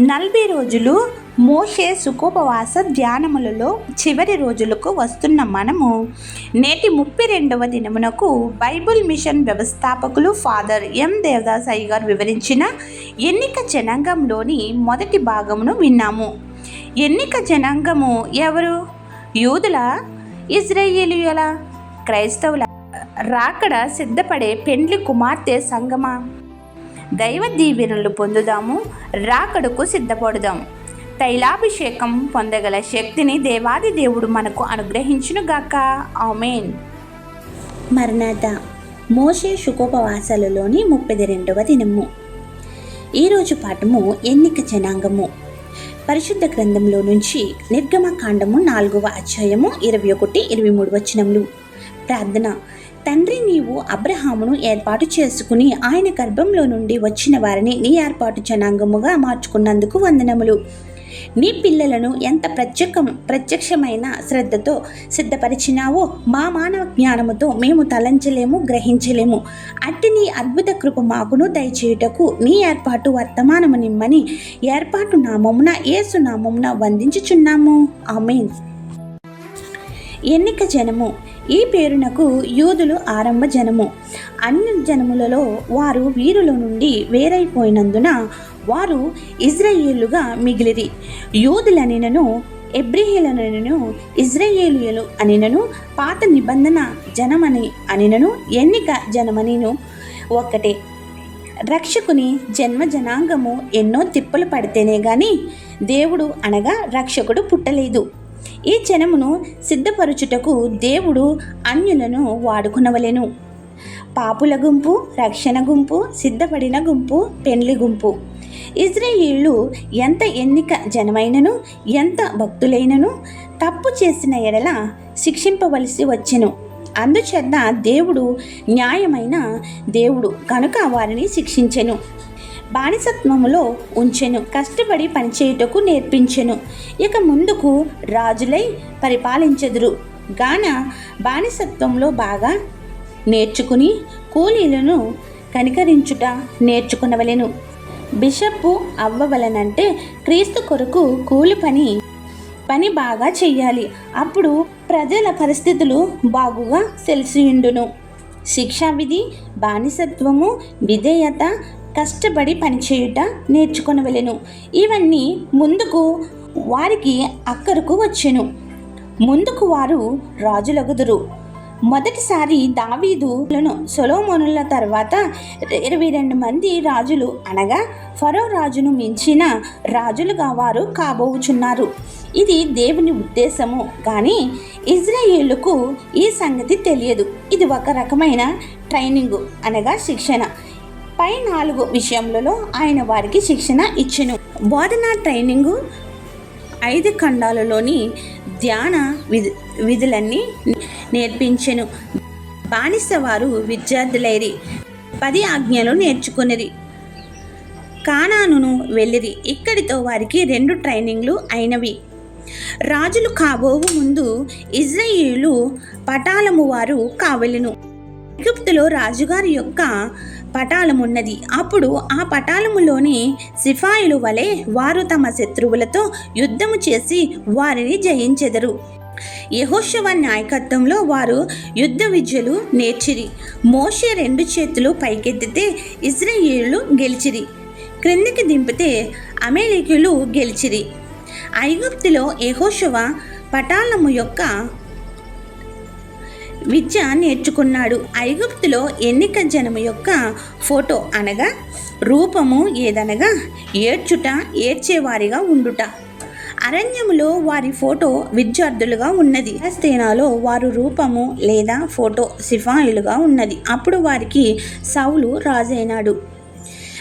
నలభై రోజులు మోషే సుఖోపవాస ధ్యానములలో చివరి రోజులకు వస్తున్న మనము. నేటి ముప్పై రెండవ దినమునకు బైబుల్ మిషన్ వ్యవస్థాపకులు ఫాదర్ ఎం దేవదాస్ గారు వివరించిన ఎన్నిక జనాంగంలోని మొదటి భాగమును విన్నాము. ఎన్నిక జనాంగము ఎవరు? యూదుల ఇజ్రాయేలీయుల క్రైస్తవుల రాకడ సిద్ధపడే పెండ్లి కుమార్తె సంగమా? దైవ దీవెనలు పొందుదాము రాకడకు సిద్ధపడుదాం. తైలాభిషేకం పొందగల శక్తిని దేవాది దేవుడు మనకు అనుగ్రహించునుగాక. ఆమెన్. మర్నాథ మోషే శుకోపవాసాలలోని ముప్పై రెండవ దినము ఈరోజు పాఠము ఎన్నిక జనాంగము. పరిశుద్ధ గ్రంథంలో నుంచి నిర్గమకాండము నాలుగవ అధ్యాయము ఇరవై ఒకటి ఇరవై మూడు వచనములు. ప్రార్థన. తండ్రి నీవు అబ్రహామును ఏర్పాటు చేసుకుని ఆయన గర్భంలో నుండి వచ్చిన వారిని నీ ఏర్పాటు జనాంగముగా మార్చుకున్నందుకు వందనములు. నీ పిల్లలను ఎంత ప్రత్యక్షం ప్రత్యక్షమైన శ్రద్ధతో సిద్ధపరిచినావో మా మానవ జ్ఞానముతో మేము తలంచలేము గ్రహించలేము. అట్టి నీ అద్భుత కృప మాకును దయచేయుటకు నీ ఏర్పాటు వర్తమానము నిమ్మని ఏర్పాటు నామమున ఏసు నామమున వందించుచున్నాము. ఆమెన్. ఎన్నిక జనము. ఈ పేరునకు యూదులు ఆరంభ జనము. అన్ని జనములలో వారు వీరుల నుండి వేరైపోయినందున వారు ఇజ్రాయేలుగా మిగిలిది యూదులనినను ఎబ్రిహిలనను ఇజ్రాయేలియలు అనినను పాత నిబంధన జనమని అనినను ఎన్నిక జనమనిను ఒక్కటే. రక్షకుని జన్మ జనాంగము ఎన్నో తిప్పలు పడితేనే గాని దేవుడు అనగా రక్షకుడు పుట్టలేదు. ఈ జనమును సిద్ధపరచుటకు దేవుడు అన్యులను వాడుకునవలెను. పాపుల గుంపు రక్షణ గుంపు సిద్ధపడిన గుంపు పెండ్లి గుంపు. ఇజ్రాయిళ్ళు ఎంత ఎన్నిక జనమైనను ఎంత భక్తులైనను తప్పు చేసిన ఎడల శిక్షింపవలసి వచ్చెను. అందుచేత దేవుడు న్యాయమైన దేవుడు కనుక వారిని శిక్షించెను. బానిసత్వములో ఉంచెను కష్టపడి పనిచేయుటకు నేర్పించెను. ఇక ముందుకు రాజులై పరిపాలించెదురు. గాన బానిసత్వంలో బాగా నేర్చుకుని కూలీలను కనికరించుట నేర్చుకునవలెను. బిషప్పు అవ్వవలనంటే క్రీస్తు కొరకు కూలి పని పని బాగా చెయ్యాలి అప్పుడు ప్రజల పరిస్థితులు బాగుగా తెలిసియుండును శిక్షా విధి బానిసత్వము విధేయత కష్టపడి పనిచేయుట నేర్చుకొనవలెను. ఇవన్నీ ముందుకు వారికి అక్కరకు వచ్చెను. ముందుకు వారు రాజులగుదురు. మొదటిసారి దావీదులను సొలోమోనుల తర్వాత ఇరవై రెండు మంది రాజులు అనగా ఫరో రాజును మించిన రాజులుగా వారు కాబోచున్నారు. ఇది దేవుని ఉద్దేశము. కానీ ఇజ్రాయేళ్ళకు ఈ సంగతి తెలియదు. ఇది ఒక రకమైన ట్రైనింగ్ అనగా శిక్షణ. పై నాలుగు విషయములలో ఆయన వారికి శిక్షణ ఇచ్చెను. బోధనా ట్రైనింగు ఐదు ఖండాలలోని ధ్యాన విధు విధులన్నీ నేర్పించెను. బానిసవారు విద్యార్థులైరి. పది ఆజ్ఞలు నేర్చుకునిరి. కానానును వెళ్ళిరి. ఇక్కడితో వారికి రెండు ట్రైనింగ్లు అయినవి. రాజులు కాబోవు ముందు ఇజ్రాయిలు పటాలము వారు కావలెను. ఐగుప్తులో రాజుగారి యొక్క పటాలమున్నది. అప్పుడు ఆ పటాలములోని సిఫాయిలు వలె వారు తమ శత్రువులతో యుద్ధము చేసి వారిని జయించెదరు. యహోశవ నాయకత్వంలో వారు యుద్ధ విద్యలు నేర్చిరి. మోషే రెండు చేతులు పైకెత్తితే ఇజ్రాయేళ్ళు గెలిచిరి. క్రిందికి దింపితే అమెరికులు గెలిచిరి. ఐగుప్తులో యహోశవ పటాలము యొక్క విద్య నేర్చుకున్నాడు. ఐగుప్తులో ఎన్నిక జనము యొక్క ఫోటో అనగా రూపము ఏదనగా ఏడ్చుట ఏడ్చేవారిగా ఉండుట. అరణ్యములో వారి ఫోటో విద్యార్థులుగా ఉన్నది. ఫలస్తీనాలో వారు రూపము లేదా ఫోటో సిఫాయిలుగా ఉన్నది. అప్పుడు వారికి సౌలు రాజైనాడు.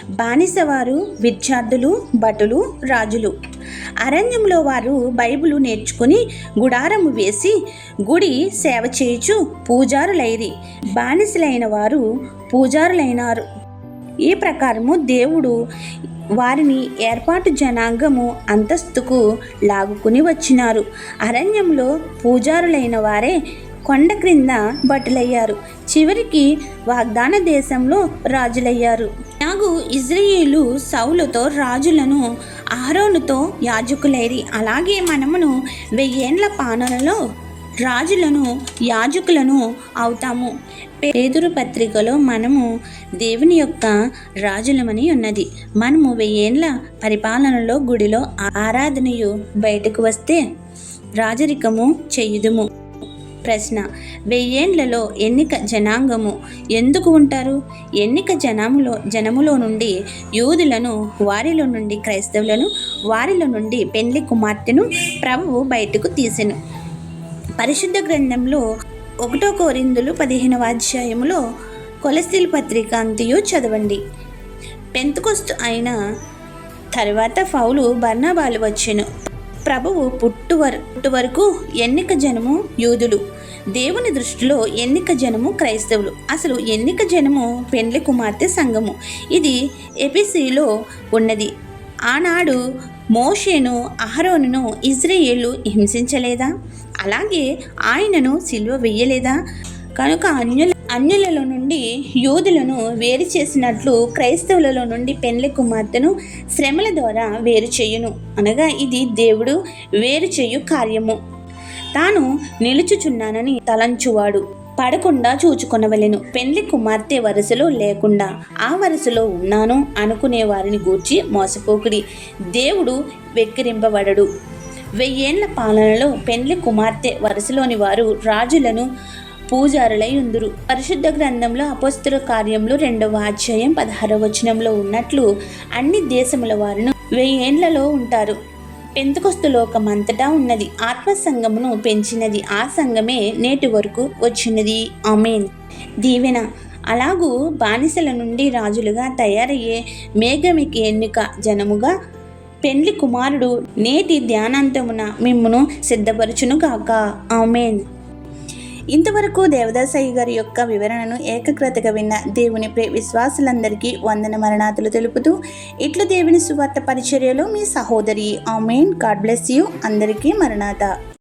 బానిసవారు విద్యార్థులు భటులు రాజులు. అరణ్యంలో వారు బైబిలు నేర్చుకుని గుడారము వేసి గుడి సేవ చేయుచు పూజారులైరి. బానిసలైన వారు పూజారులైనారు. ఈ ప్రకారము దేవుడు వారిని ఏర్పాటు జనాంగము అంతస్తుకు లాగుకుని వచ్చినారు. అరణ్యంలో పూజారులైన వారే కొండ క్రింద భటులయ్యారు. చివరికి వాగ్దాన దేశంలో రాజులయ్యారు. అలాగూ ఇజ్రాయేలు సౌలుతో రాజులను అహరోనుతో యాజకులేరి. అలాగే మనమును వెయ్యేండ్ల పాలనలో రాజులను యాజకులను అవుతాము. పేదురు పత్రికలో మనము దేవుని యొక్క రాజులమని ఉన్నది. మనము వెయ్యేండ్ల పరిపాలనలో గుడిలో ఆరాధనయు బయటకు వస్తే రాజరికము చేయుదుము. ప్రశ్న. వెయ్యేండ్లలో ఎన్నిక జనాంగము ఎందుకు ఉంటారు? ఎన్నిక జనములో జనములో నుండి యూదులను వారిలో నుండి క్రైస్తవులను వారిలో నుండి పెండ్లి కుమార్తెను ప్రభువు బయటకు తీసెను. పరిశుద్ధ గ్రంథంలో ఒకటో కోరిందులు పదిహేనవ అధ్యాయములో కొలస్తీల్ పత్రిక అంతయు చదవండి. పెంతుకొస్తు అయిన తర్వాత ఫౌలు బర్ణాబాలు వచ్చెను. ప్రభువు పుట్టు వర పుట్టు వరకు ఎన్నిక జనము యూదులు. దేవుని దృష్టిలో ఎన్నిక జనము క్రైస్తవులు. అసలు ఎన్నిక జనము పెండ్లి కుమార్తె సంఘము. ఇది ఎపిసిలో ఉన్నది. ఆనాడు మోషేను అహరోనును ఇజ్రాయేలు హింసించలేదా? అలాగే ఆయనను సిలువ వెయ్యలేదా కనుక అన్యుల అన్యులలో నుండి యూదులను వేరు చేసినట్లు క్రైస్తవులలో నుండి పెండ్లి కుమార్తెను శ్రమల ద్వారా వేరు చేయును. అనగా ఇది దేవుడు వేరు చేయు కార్యము. తాను నిలుచుచున్నానని తలంచువాడు. పడకుండా చూచుకొనవలెను పెండ్లి కుమార్తె వరుసలో లేకుండా ఆ వరుసలో ఉన్నాను అనుకునే వారిని గూర్చి మోసపోకుడి. దేవుడు వెక్కిరింపబడడు. వెయ్యేళ్ళ పాలనలో పెండ్లి కుమార్తె వరుసలోని వారు రాజులను పూజారులై ఉందురు పరిశుద్ధ గ్రంథంలో అపస్తుల కార్యంలో రెండవ అధ్యాయం పదహారవ వచనంలో ఉన్నట్లు అన్ని దేశముల వారును వెయ్యేండ్లలో ఉంటారు. పెంతకొస్తు లోకమంతటా ఉన్నది. ఆత్మ సంఘమును పెంచినది. ఆ సంఘమే నేటి వరకు వచ్చినది. ఆమెన్. దీవెన. అలాగూ బానిసల నుండి రాజులుగా తయారయ్యే మేఘమికి ఎన్నిక జనముగా పెండ్లి కుమారుడు నేటి ధ్యానాంతమున మిమ్మును సిద్ధపరచును కాక ఆమెన్. ఇంతవరకు దేవదాసయ్య గారి యొక్క వివరణను ఏకగ్రతగా విన్న దేవుని ప్రే విశ్వాసులందరికీ వందన మరణాతులు తెలుపుతూ ఇట్లు దేవుని సువార్త పరిచర్యలో మీ సహోదరి. ఆమెన్. God bless you. అందరికీ మరణాత.